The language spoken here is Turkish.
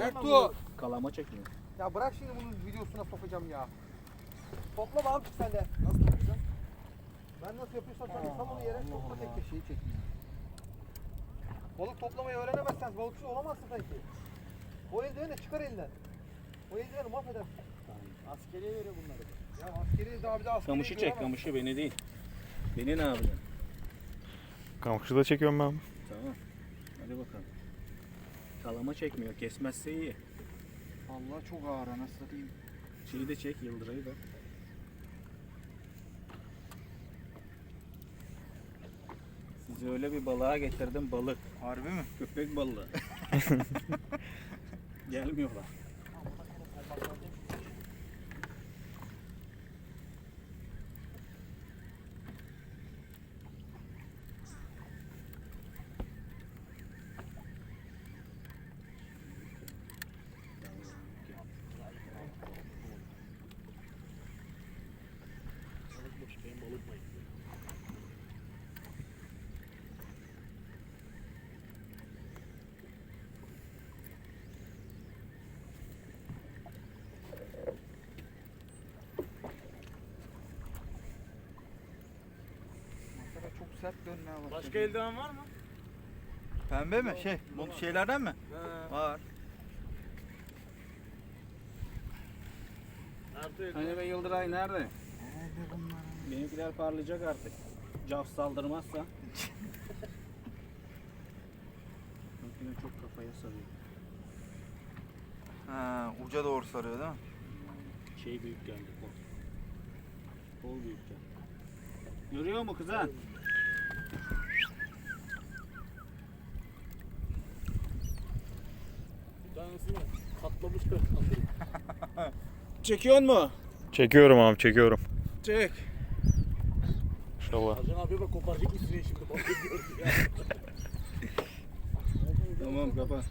Ertuğ. Kalama çekmiyor. Ya bırak şimdi bunun videosuna sokacağım ya. Toplama abi sen de. Nasıl yapacağım? Ben nasıl yapıyorsam sen de tam onu yere topla tek tek. Şeyi çekmiyor. Balık toplamayı öğrenemezsen balıkçı olamazsın sanki. O eldiveni çıkar elinden. O eldiveni mahvedersin. Askeriye veriyor bunları. Ya askeri daha bir de askeri Kamışı çek kamışı beni değil. Beni ne yapacaksın? Kamışı da çekiyorum ben. Tamam. Hadi bakalım. Kalama çekmiyor. Kesmezse iyi. Allah çok ağır anasını satayım. Şeyi de çek yıldırayı da. Sizi öyle bir balığa getirdim balık. Harbi mi? Köpek balığı. Gelmiyorlar. Masara çok sert dönmeye başladı. Başka eldiven var mı? Pembe mi? Şey, bu şeylerden mi? He. Var. Artı eldiven. Hani be Yıldıray nerede? Nerede bunlar? Benimkiler parlayacak artık. Caf saldırmazsa. Makine çok kafaya sarıyor. Ha, uca doğru sarıyor değil mi? Şey büyük geldi kol. Kol büyük geldi. Görüyor mu kızan? Bir tanesini katlamış da. Çekiyor mu? Çekiyorum abi çekiyorum. Çek. İnşallah. Hacan abi bak koparacak üstüne şimdi. Tamam kapat.